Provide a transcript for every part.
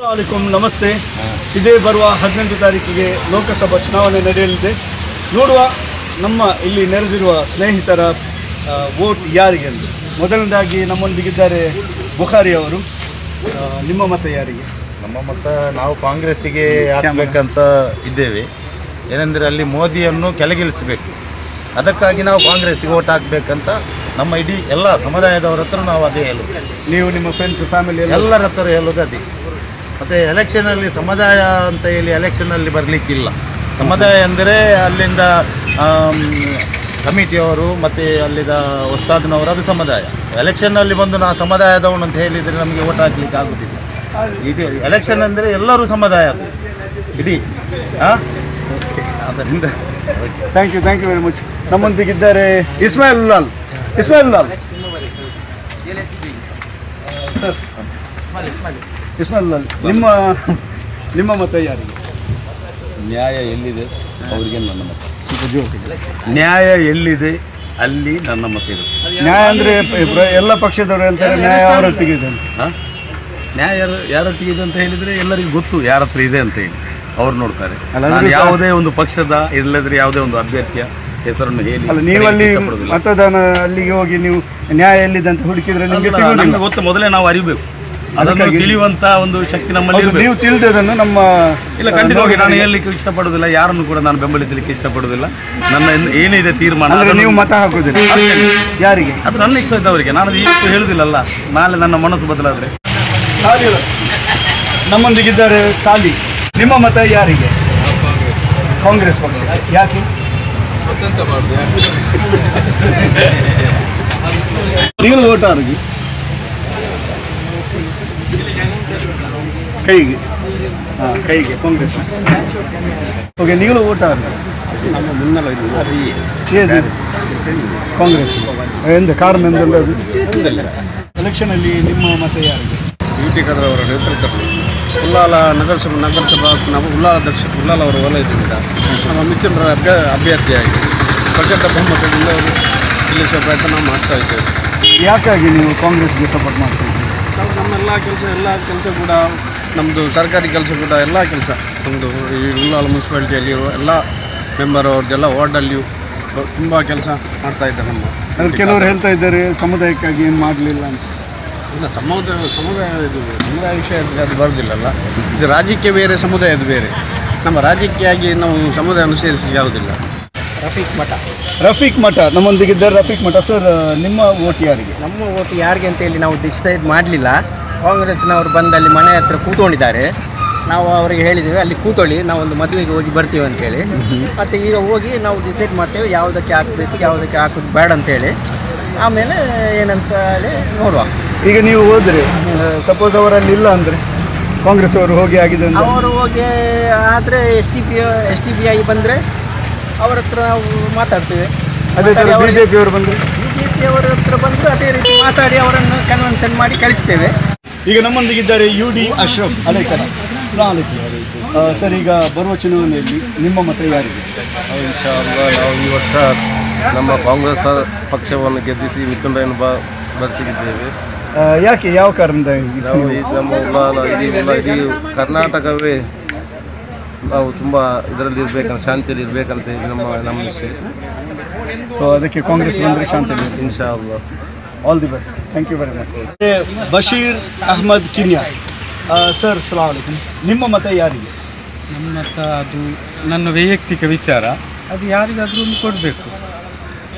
ಅಲೈಕುಂ ನಮಸ್ತೆ. ಇದೇ ಬರುವ ಹದಿನೆಂಟು ತಾರೀಕಿಗೆ ಲೋಕಸಭಾ ಚುನಾವಣೆ ನಡೆಯಲಿದೆ. ನೋಡುವ ನಮ್ಮ ಇಲ್ಲಿ ನೆರೆದಿರುವ ಸ್ನೇಹಿತರ ವೋಟ್ ಯಾರಿಗೆ ಅಂದರೆ ಮೊದಲನೇದಾಗಿ ನಮ್ಮೊಂದಿಗಿದ್ದಾರೆ ಬುಖಾರಿ ಅವರು. ಆ, ನಿಮ್ಮ ಮತ ಯಾರಿಗೆ? ನಮ್ಮ ಮತ ನಾವು ಕಾಂಗ್ರೆಸ್ಸಿಗೆ ಹಾಕಬೇಕಂತ ಇದ್ದೇವೆ. ಏನೆಂದರೆ ಅಲ್ಲಿ ಮೋದಿಯನ್ನು ಕೆಳಗಿಳಿಸಬೇಕು. ಅದಕ್ಕಾಗಿ ನಾವು ಕಾಂಗ್ರೆಸ್ಸಿಗೆ ವೋಟ್ ಹಾಕಬೇಕಂತ ನಮ್ಮ ಇಡೀ ಎಲ್ಲ ಸಮುದಾಯದವರ ಹತ್ರ ನಾವು ಅದೇ ಹೇಳೋದು ನೀವು ನಿಮ್ಮ ಫ್ರೆಂಡ್ಸ್ ಫ್ಯಾಮಿಲಿ ಎಲ್ಲ ಎಲ್ಲರ ಹತ್ರ ಹೇಳೋದು ಅದೇ. ಮತ್ತು ಎಲೆಕ್ಷನಲ್ಲಿ ಸಮುದಾಯ ಅಂತ ಹೇಳಿ ಎಲೆಕ್ಷನಲ್ಲಿ ಬರಲಿಕ್ಕಿಲ್ಲ. ಸಮುದಾಯ ಅಂದರೆ ಅಲ್ಲಿಂದ ಕಮಿಟಿಯವರು ಮತ್ತು ಅಲ್ಲಿದ ಉಸ್ತಾದ್ನವರು, ಅದು ಸಮುದಾಯ. ಎಲೆಕ್ಷನ್ನಲ್ಲಿ ಬಂದು ನಾವು ಸಮುದಾಯದವನು ಅಂತ ಹೇಳಿದರೆ ನಮಗೆ ಓಟ್ ಹಾಕ್ಲಿಕ್ಕೆ ಆಗೋದಿಲ್ಲ. ಇದು ಎಲೆಕ್ಷನ್ ಅಂದರೆ ಎಲ್ಲರೂ ಸಮುದಾಯ ಅದು. ಇಡೀ ಹಾಂ ಅದರಿಂದ thank you thank you very much ನಮ್ಮೊಂದಿಗಿದ್ದಾರೆ ಇಸ್ಮಾಯಿಲ್ ಲಾಲ್. ಇಸ್ಮಾಯಿಲ್ ಉಲ್ಲಾಲ್ ಇಸ್ಮಾಯಿಲ್ ನಿಮ್ಮ ನಿಮ್ಮ ಮತ ಯಾರಿಗೆ? ನ್ಯಾಯ ಎಲ್ಲಿದೆ? ಅವರಿಗೆ ನನ್ನ ಮತ. ನ್ಯಾಯ ಎಲ್ಲಿದೆ? ಅಲ್ಲಿ ನನ್ನ ಮತ ಇದೆ. ನ್ಯಾಯ ಅಂದ್ರೆ ಎಲ್ಲ ಪಕ್ಷದವರು ಹೇಳ್ತಾರೆ ನ್ಯಾಯ ಅವರೊಟ್ಟಿಗೆ ಇದೆ ಅಂತ. ಹಾಂ? ನ್ಯಾಯ ಯಾರ- ಯಾರೊಟ್ಟಿಗೆ ಇದೆ ಅಂತ ಹೇಳಿದರೆ ಎಲ್ಲರಿಗೂ ಗೊತ್ತು ಯಾರ ಹತ್ರ ಇದೆ ಅಂತ ಹೇಳಿ. ಅವ್ರು ನೋಡ್ತಾರೆ. ನಾನು ಯಾವುದೇ ಒಂದು ಪಕ್ಷದ ಇಲ್ಲದ್ರೆ ಯಾವುದೇ ಒಂದು ಅಭ್ಯರ್ಥಿಯ ಹೆಸರನ್ನು ಹೇಳಿ. ಅಲ್ಲ ನೀವಲ್ಲಿ ಅಲ್ಲಿ. ಮತದಾನ ಅಲ್ಲಿಗೆ ಹೋಗಿ ನೀವು ನ್ಯಾಯ ಎಲ್ಲಿದೆ ಅಂತ ಹುಡುಕಿದ್ರೆ ನಿಮಗೆ ಗೊತ್ತು ಮೊದಲೇ ನಾವು ಅರಿಬೇಕು. ಅದನ್ನು ತಿಳಿಯುವಂತ ಒಂದು ಶಕ್ತಿ ನಮ್ಮಲ್ಲಿ ನೀವು ತಿಳಿದದನ್ನು ನಮ್ಮ ಇಲ್ಲ ಖಂಡಿತವಾಗಿ ನಾನು ಹೇಳಲಿಕ್ಕೆ ಇಷ್ಟಪಡೋದಿಲ್ಲ ಯಾರನ್ನು ಕೂಡ ನಾನು ಬೆಂಬಲಿಸಲಿಕ್ಕೆ ಇಷ್ಟಪಡೋದಿಲ್ಲ ನನ್ನ ಏನ್- ಏನಿದೆ ತೀರ್ಮಾನ ನೀವು ಮತ ಹಾಕುದಿಲ್ಲ ಯಾರಿಗೆ? ಅದು ನನ್ನ ಇಷ್ಟ ಇದ್ದವರಿಗೆ. ನಾನು ಇಷ್ಟು ಹೇಳುದಿಲ್ಲಲ್ಲ ನಾಳೆ ನನ್ನ ಮನಸ್ಸು ಬದಲಾದ್ರೆ. ಸಾಲಿ ನಮ್ಮೊಂದಿಗಿದ್ದಾರೆ ಸಾಲಿ. ನಿಮ್ಮ ಮತ ಯಾರಿಗೆ? ಕಾಂಗ್ರೆಸ್ ಪಕ್ಷ ಯಾಕೆ? ನೀವು ಓಟ್ ಕೈಗೆ. ಹಾಂ ಕೈಗೆ ಕಾಂಗ್ರೆಸ್ ಓಕೆ ನೀವು ಓಟ್ ಏದು? ಕಾಂಗ್ರೆಸ್ ಎಂದ ಕಾರಣ ಎಂದ ಎಲೆಕ್ಷನಲ್ಲಿ ನಿಮ್ಮ ಮತ ಯಾರು ಯು ಟಿ ಖಾದ್ರ ಅವರ ನೇತೃತ್ವದಲ್ಲಿ. ಉಲ್ಲಾಲ ನಗರಸಭಾ ನಗರಸಭಾ ನಮ್ಮ ಉಲ್ಲಾಲ ಅಧ್ಯಕ್ಷ ಉಲ್ಲಾಲ ಅವರ ವಲಯದಿಂದ ನಮ್ಮ ಮಿತ್ರರ ಅಭ್ಯ ಅಭ್ಯರ್ಥಿಯಾಗಿ ಪ್ರಚಂಡ ಬಹುಮತದಿಂದ ಅವರು ಗೆಲ್ಲಿಸುವ ಪ್ರಯತ್ನ ನಾವು ಮಾಡ್ತಾ ಇದ್ದೇವೆ ಯಾಕಾಗಿ ನೀವು ಕಾಂಗ್ರೆಸ್ಗೆ ಸಪೋರ್ಟ್ ಮಾಡ್ತೀವಿ ನಾವು ನಮ್ಮೆಲ್ಲ ಕೆಲಸ ಎಲ್ಲ ಕೆಲಸ ಕೂಡ ನಮ್ಮದು ಸರ್ಕಾರಿ ಕೆಲಸ ಕೂಡ ಎಲ್ಲ ಕೆಲಸ. ನಮ್ಮದು ಈ ಉಲ್ಲಾಲ್ ಮುನ್ಸಿಪಾಲ್ಟಿಯಲ್ಲಿ ಎಲ್ಲ ಮೆಂಬರ್ ಅವ್ರದ್ದೆಲ್ಲ ವಾರ್ಡಲ್ಲಿಯೂ ತುಂಬ ಕೆಲಸ ಮಾಡ್ತಾ ಇದ್ದಾರೆ ನಮ್ಮ ಅಂದ್ರೆ ಕೆಲವರು ಹೇಳ್ತಾ ಇದ್ದಾರೆ ಸಮುದಾಯಕ್ಕಾಗಿ ಏನು ಮಾಡಲಿಲ್ಲ ಅಂತ. ಇಲ್ಲ ಸಮುದಾಯ ಸಮುದಾಯ ಇದು ಸಮುದಾಯ ವಿಷಯ ಅದು ಬರೋದಿಲ್ಲಲ್ಲ. ಇದು ರಾಜಕೀಯ ಬೇರೆ ಸಮುದಾಯದ ಬೇರೆ. ನಮ್ಮ ರಾಜ್ಯಕ್ಕಾಗಿ ನಾವು ಸಮುದಾಯವನ್ನು ಸೇರಿಸಲಿಕ್ಕೆ ಆಗೋದಿಲ್ಲ. ರಫೀಕ್ ಮಠ. ರಫೀಕ್ ಮಠ ನಮ್ಮೊಂದಿಗಿದ್ದಾರೆ ರಫೀಕ್ ಮಠ. ಸರ್ ನಿಮ್ಮ ಓಟ್ ಯಾರಿಗೆ? ನಮ್ಮ ಓಟ್ ಯಾರಿಗೆ ಅಂತ ಹೇಳಿ ನಾವು ಇದು ಮಾಡಲಿಲ್ಲ. ಕಾಂಗ್ರೆಸ್ನವರು ಬಂದು ಅಲ್ಲಿ ಮನೆ ಹತ್ರ ಕೂತ್ಕೊಂಡಿದ್ದಾರೆ. ನಾವು ಅವರಿಗೆ ಹೇಳಿದ್ದೇವೆ ಅಲ್ಲಿ ಕೂತೊಳ್ಳಿ ನಾವು ಒಂದು ಮದುವೆಗೆ ಹೋಗಿ ಬರ್ತೀವಿ ಅಂತೇಳಿ. ಮತ್ತು ಈಗ ಹೋಗಿ ನಾವು ಡಿಸೈಡ್ ಮಾಡ್ತೇವೆ ಯಾವುದಕ್ಕೆ ಹಾಕಬೇಕು ಯಾವುದಕ್ಕೆ ಹಾಕೋದು ಬೇಡ ಅಂತೇಳಿ. ಆಮೇಲೆ ಏನಂತ ಹೇಳಿ ನೋಡುವ. ಈಗ ನೀವು ಹೋದರೆ ಸಪೋಸ್ ಅವರಲ್ಲಿ ಇಲ್ಲ ಅಂದರೆ ಕಾಂಗ್ರೆಸ್ ಅವರು ಹೋಗಿ ಆಗಿದೆ ಅವರು ಹೋಗಿ ಆದರೆ S T P S T P ಆಗಿ ಬಂದರೆ ಅವರ ಹತ್ರ ನಾವು ಮಾತಾಡ್ತೇವೆ. ಅದೇ ಥರ ಬಿ ಜೆ ಪಿಯವರು ಬಂದರೆ? ಬಿ ಜೆ ಪಿ ಅವರ ಹತ್ರ ಬಂದು ಅದೇ ರೀತಿ ಮಾತಾಡಿ ಅವರನ್ನು ಕನ್ವಿನ್ಸನ್ ಮಾಡಿ ಕಳಿಸ್ತೇವೆ. ಈಗ ನಮ್ಮೊಂದಿಗಿದ್ದಾರೆ ಯು ಡಿ ಅಶ್ರಫ್ ಅಲೈಕುಂ. ಸರ್ ಈಗ ಬರುವ ಚುನಾವಣೆಯಲ್ಲಿ ನಿಮ್ಮ ಮತ ಯಾರಿಗೆ? ನಾವು ಈ ವರ್ಷ ನಮ್ಮ ಕಾಂಗ್ರೆಸ್ ಪಕ್ಷವನ್ನು ಗೆದ್ದಿಸಿ ಮಿಥುನ್ ರೈನ್ ಬ ಬರೆಸಿದ್ದೇವೆ ಯಾಕೆ ಯಾವ ಕಾರಣದ ನಾವು ನಮ್ಮ ಇಡೀ ಕರ್ನಾಟಕವೇ ನಾವು ತುಂಬ ಇದರಲ್ಲಿ ಇರಬೇಕಂತ ಶಾಂತಿಯಲ್ಲಿ ಇರಬೇಕಂತ ಹೇಳಿ ನಮ್ಮ ನಮ್ಮ ಸೊ ಅದಕ್ಕೆ ಕಾಂಗ್ರೆಸ್ ಬಂದರೆ ಶಾಂತಿ ಇನ್ಶಾ ಇನ್ಶಾಲ್ಲ all the best thank you very much Basheer Ahmed Kinya. Sir ಸಲಾಮ್ ಅಲೈಕುಮ್. ನಿಮ್ಮ ಮತ ಯಾರಿಗೆ? ನಮ್ಮ ಮತ ಅದು ನನ್ನ ವೈಯಕ್ತಿಕ ವಿಚಾರ. ಅದು ಯಾರಿಗಾದರೂ ಒಂದು ಕೊಡಬೇಕು.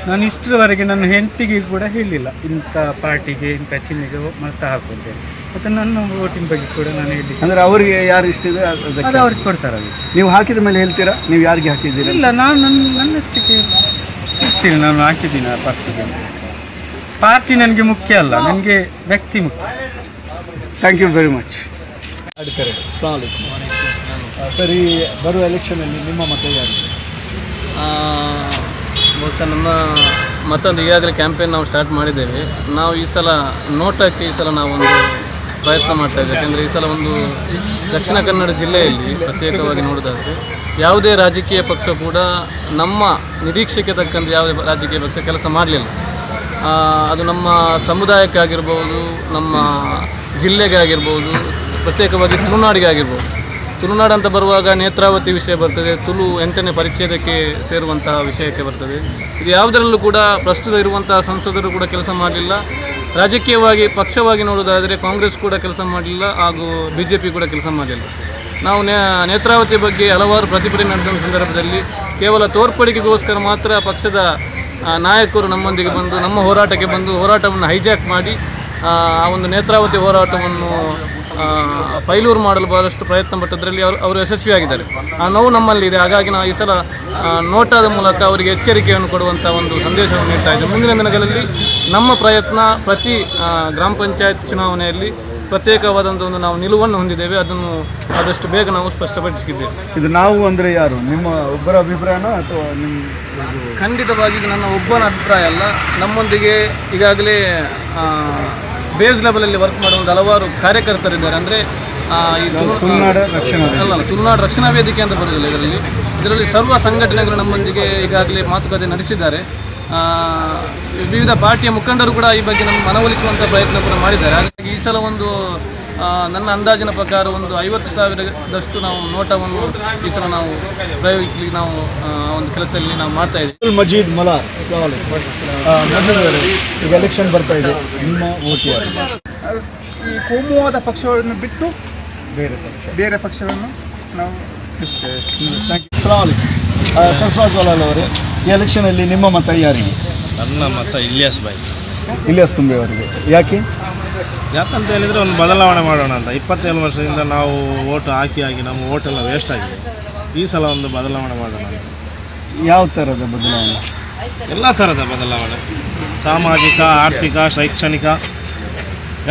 ನಾನು ಇಷ್ಟರವರೆಗೆ ನನ್ನ ಹೆಂಡತಿಗೆ ಕೂಡ ಹೇಳಿಲ್ಲ. ಇಂಥ ಪಾರ್ಟಿಗೆ ಇಂಥ ಚಿಹ್ನೆಗೆ ಮತ ಹಾಕುತ್ತೇನೆ ಮತ್ತು ನನ್ನ ಓಟಿನ ಬಗ್ಗೆ ಕೂಡ ನಾನು ಹೇಳಿ ಅಂದರೆ ಅವರಿಗೆ ಯಾರು ಇಷ್ಟ ಇದೆ ಅದ್- ಅವ್ರಿಗೆ ಕೊಡ್ತಾರೆ ಅದು. ನೀವು ಹಾಕಿದ ಮೇಲೆ ಹೇಳ್ತೀರಾ? ನೀವು ಯಾರಿಗೆ ಹಾಕಿದ್ದೀರಾ? ಇಲ್ಲ ನಾನು ನನ್ನ ನನ್ನಷ್ಟಕ್ಕೆ ಇರ್ತೀನಿ ನಾನು ಹಾಕಿದ್ದೀನಿ ಆ ಪಾರ್ಟಿಗೆ. ಪಾರ್ಟಿ ನನಗೆ ಮುಖ್ಯ ಅಲ್ಲ ನನಗೆ ವ್ಯಕ್ತಿ ಮುಖ್ಯ. Thank you very much Adkare ಸರಿ ಬರುವ ಎಲೆಕ್ಷನಲ್ಲಿ ನಿಮ್ಮ ಮತ ಬಹುಸ ಬಹುಶಃ ನಮ್ಮ ಮತ್ತೊಂದು ಈಗಾಗಲೇ ಕ್ಯಾಂಪೇನ್ ನಾವು ಸ್ಟಾರ್ಟ್ ಮಾಡಿದ್ದೇವೆ. ನಾವು ಈ ಸಲ ನೋಟಕ್ಕೆ ಈ ಸಲ ನಾವೊಂದು ಪ್ರಯತ್ನ ಮಾಡ್ತಾ ಇದ್ದೇವೆ. ಯಾಕೆಂದರೆ ಈ ಸಲ ಒಂದು ದಕ್ಷಿಣ ಕನ್ನಡ ಜಿಲ್ಲೆಯಲ್ಲಿ ಪ್ರತ್ಯೇಕವಾಗಿ ನೋಡೋದಾದರೆ ಯಾವುದೇ ರಾಜಕೀಯ ಪಕ್ಷ ಕೂಡ ನಮ್ಮ ನಿರೀಕ್ಷೆಗೆ ತಕ್ಕಂತೆ ಯಾವುದೇ ರಾಜಕೀಯ ಪಕ್ಷ ಕೆಲಸ ಮಾಡಲಿಲ್ಲ. ಅದು ನಮ್ಮ ಸಮುದಾಯಕ್ಕಾಗಿರ್ಬೋದು, ನಮ್ಮ ಜಿಲ್ಲೆಗಾಗಿರ್ಬೋದು, ಪ್ರತ್ಯೇಕವಾಗಿ ತುಳುನಾಡಿಗೆ ಆಗಿರ್ಬೋದು ತುಳುನಾಡು ಅಂತ ಬರುವಾಗ ನೇತ್ರಾವತಿ ವಿಷಯ ಬರ್ತದೆ, ತುಳು ಎಂಟನೇ ಪರಿಚ್ಛೇದಕ್ಕೆ ಸೇರುವಂತಹ ವಿಷಯಕ್ಕೆ ಬರ್ತದೆ. ಇದು ಯಾವುದರಲ್ಲೂ ಕೂಡ ಪ್ರಸ್ತುತ ಇರುವಂತಹ ಸಂಸದರು ಕೂಡ ಕೆಲಸ ಮಾಡಲಿಲ್ಲ. ರಾಜಕೀಯವಾಗಿ, ಪಕ್ಷವಾಗಿ ನೋಡೋದಾದರೆ ಕಾಂಗ್ರೆಸ್ ಕೂಡ ಕೆಲಸ ಮಾಡಲಿಲ್ಲ, ಹಾಗೂ ಬಿ ಜೆ ಪಿ ಕೂಡ ಕೆಲಸ ಮಾಡಲಿಲ್ಲ. ನಾವು ನೇತ್ರಾವತಿ ಬಗ್ಗೆ ಹಲವಾರು ಪ್ರತಿಭಟನೆ ನಡೆದ ಸಂದರ್ಭದಲ್ಲಿ ಕೇವಲ ತೋರ್ಪಡಿಕೆಗೋಸ್ಕರ ಮಾತ್ರ ಪಕ್ಷದ ನಾಯಕರು ನಮ್ಮೊಂದಿಗೆ ಬಂದು, ನಮ್ಮ ಹೋರಾಟಕ್ಕೆ ಬಂದು ಹೋರಾಟವನ್ನು ಹೈಜಾಕ್ ಮಾಡಿ, ಆ ಒಂದು ನೇತ್ರಾವತಿ ಹೋರಾಟವನ್ನು ಪೈಲೂರು ಮಾಡಲು ಬಹಳಷ್ಟು ಪ್ರಯತ್ನ ಪಟ್ಟದ್ರಲ್ಲಿ ಅವರು ಅವರು ಯಶಸ್ವಿಯಾಗಿದ್ದಾರೆ. ಆ ನೋವು ನಮ್ಮಲ್ಲಿದೆ ಹಾಗಾಗಿ ನಾವು ಈ ಸಲ ನೋಟಾದ ಮೂಲಕ ಅವರಿಗೆ ಎಚ್ಚರಿಕೆಯನ್ನು ಕೊಡುವಂಥ ಒಂದು ಸಂದೇಶವನ್ನು ನೀಡ್ತಾ ಇದ್ದೇವೆ. ಮುಂದಿನ ದಿನಗಳಲ್ಲಿ ನಮ್ಮ ಪ್ರಯತ್ನ ಪ್ರತಿ ಗ್ರಾಮ ಪಂಚಾಯತ್ ಚುನಾವಣೆಯಲ್ಲಿ ಪ್ರತ್ಯೇಕವಾದಂಥ ಒಂದು ನಾವು ನಿಲುವನ್ನು ಹೊಂದಿದ್ದೇವೆ ಅದನ್ನು ಆದಷ್ಟು ಬೇಗ ನಾವು ಸ್ಪಷ್ಟಪಡಿಸಿದ್ದೇವೆ. ಇದು ನಾವು ಅಂದರೆ ಯಾರು? ನಿಮ್ಮ ಒಬ್ಬರ ಅಭಿಪ್ರಾಯನ ಅಥವಾ ನಿಮ್ಮ ಖಂಡಿತವಾಗಿ ಇದು ನನ್ನ ಒಬ್ಬನ ಅಭಿಪ್ರಾಯ ಅಲ್ಲ. ನಮ್ಮೊಂದಿಗೆ ಈಗಾಗಲೇ ಬೇಸ್ ಲೆವೆಲಲ್ಲಿ ವರ್ಕ್ ಮಾಡುವಂಥ ಹಲವಾರು ಕಾರ್ಯಕರ್ತರಿದ್ದಾರೆ. ಅಂದರೆ ತುಳುನಾಡ ರಕ್ಷಣಾ ಅಲ್ಲ ಅಲ್ಲ, ತುಳುನಾಡು ರಕ್ಷಣಾ ವೇದಿಕೆ ಅಂತ ಬರೋದಿಲ್ಲ ಇದರಲ್ಲಿ. ಇದರಲ್ಲಿ ಸರ್ವ ಸಂಘಟನೆಗಳು ನಮ್ಮೊಂದಿಗೆ ಈಗಾಗಲೇ ಮಾತುಕತೆ ನಡೆಸಿದ್ದಾರೆ. ವಿವಿಧ ಪಾರ್ಟಿಯ ಮುಖಂಡರು ಕೂಡ ಈ ಬಗ್ಗೆ ನಮ್ಮ ಮನವೊಲಿಸುವಂಥ ಪ್ರಯತ್ನ ಕೂಡ ಮಾಡಿದ್ದಾರೆ. ಹಾಗಾಗಿ ಈ ಸಲ ಒಂದು ನನ್ನ ಅಂದಾಜಿನ ಪ್ರಕಾರ ಒಂದು ಐವತ್ತು ಸಾವಿರದಷ್ಟು ನಾವು ನೋಟವನ್ನು ಈ ಸಲ ನಾವು ಪ್ರಯೋಗಿಸಲಿಕ್ಕೆ ನಾವು ಒಂದು ಕೆಲಸದಲ್ಲಿ ನಾವು ಮಾಡ್ತಾ ಇದ್ದೀವಿ. ಮಜೀದ್ ಮಲಾಕ್ಷನ್ ಈಗ ಎಲೆಕ್ಷನ್ ಬರ್ತಾ ಇದೆ. ನಿಮ್ಮ ಓಟ್ ಈ ಕೋಮುವಾದ ಪಕ್ಷಗಳನ್ನು ಬಿಟ್ಟು ಬೇರೆ ಪಕ್ಷ. ಬೇರೆ ಪಕ್ಷವನ್ನು ನಾವು ಇಷ್ಟೇ. ಸರ್ಫರಾಜ್ ವಲಾಲ್ ಅವರೇ ಈ ಎಲೆಕ್ಷನಲ್ಲಿ ನಿಮ್ಮ ಮತ ಯಾರಿಗೆ? ನನ್ನ ಮತ ಇಲಿಯಾಸ್ ಬಾಯ್. ಇಲಿಯಾಸ್ ತುಂಬೆ ಅವರಿಗೆ. ಯಾಕೆ? ಯಾಕಂತ ಹೇಳಿದರೆ ಒಂದು ಬದಲಾವಣೆ ಮಾಡೋಣ ಅಂತ. ಇಪ್ಪತ್ತೇಳು ವರ್ಷದಿಂದ ನಾವು ಓಟ್ ಹಾಕಿ ಹಾಕಿ ನಮ್ಮ ಓಟೆಲ್ಲ ವೇಸ್ಟ್ ಆಗಿದೆ. ಈ ಸಲ ಒಂದು ಬದಲಾವಣೆ ಮಾಡೋಣ ಅಂತ. ಯಾವ ಥರದ ಬದಲಾವಣೆ? ಎಲ್ಲ ಥರದ ಬದಲಾವಣೆ. ಸಾಮಾಜಿಕ ಆರ್ಥಿಕ ಶೈಕ್ಷಣಿಕ.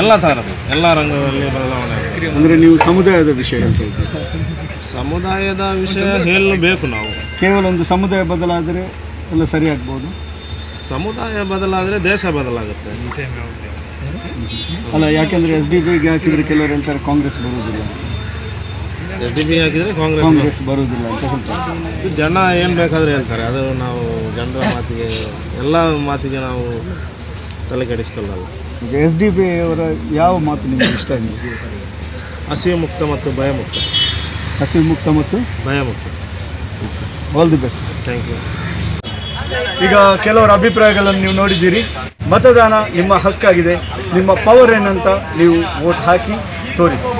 ಎಲ್ಲ ಥರದ್ದು. ಎಲ್ಲ ರಂಗದಲ್ಲಿ ಬದಲಾವಣೆ ಆಗಿದೆ. ಅಂದರೆ ನೀವು ಸಮುದಾಯದ ವಿಷಯ ಅಂತ ಇದ್ದೀರಿ ಸಮುದಾಯದ ವಿಷಯ ಹೇಳಬೇಕು ನಾವು. ಕೇವಲ ಒಂದು ಸಮುದಾಯ ಬದಲಾದರೆ ಎಲ್ಲ ಸರಿ ಆಗ್ಬೋದು ಸಮುದಾಯ ಬದಲಾದರೆ ದೇಶ ಬದಲಾಗುತ್ತೆ. ಅಲ್ಲ ಯಾಕೆಂದರೆ ಎಸ್ ಡಿ ಬಿಗೆ ಹಾಕಿದರೆ ಕೆಲವರು ಹೇಳ್ತಾರೆ ಕಾಂಗ್ರೆಸ್ ಬರುವುದಿಲ್ಲ ಎಸ್ ಡಿ ಬಿ ಹಾಕಿದರೆ ಕಾಂಗ್ರೆಸ್ ಕಾಂಗ್ರೆಸ್ ಬರುವುದಿಲ್ಲ ಅಂತ ಹೇಳ್ತಾರೆ. ಇದು ಜನ ಏನು ಬೇಕಾದರೂ ಹೇಳ್ತಾರೆ. ಅದು ನಾವು ಜನರ ಮಾತಿಗೆ ಎಲ್ಲ ಮಾತಿಗೆ ನಾವು ತಲೆ ಕೆಡಿಸ್ಕೊಳ್ಳಲ್ಲ. ಈಗ ಎಸ್ ಡಿ ಪಿ ಅವರ ಯಾವ ಮಾತು ನಿಮಗೆ ಇಷ್ಟ ಆಗಿದೆ? ಹಸಿವು ಮುಕ್ತ ಮತ್ತು ಭಯಮುಕ್ತ. ಹಸಿವು ಮುಕ್ತ ಮತ್ತು ಭಯಮುಕ್ತ. All the best thank you ಈಗ ಕೆಲವರ ಅಭಿಪ್ರಾಯಗಳನ್ನು ನೀವು ನೋಡಿದ್ದೀರಿ. ಮತದಾನ ನಿಮ್ಮ ಹಕ್ಕಾಗಿದೆ. ನಿಮ್ಮ ಪವರ್ ಏನಂತ ನೀವು ವೋಟ್ ಹಾಕಿ ತೋರಿಸಿ.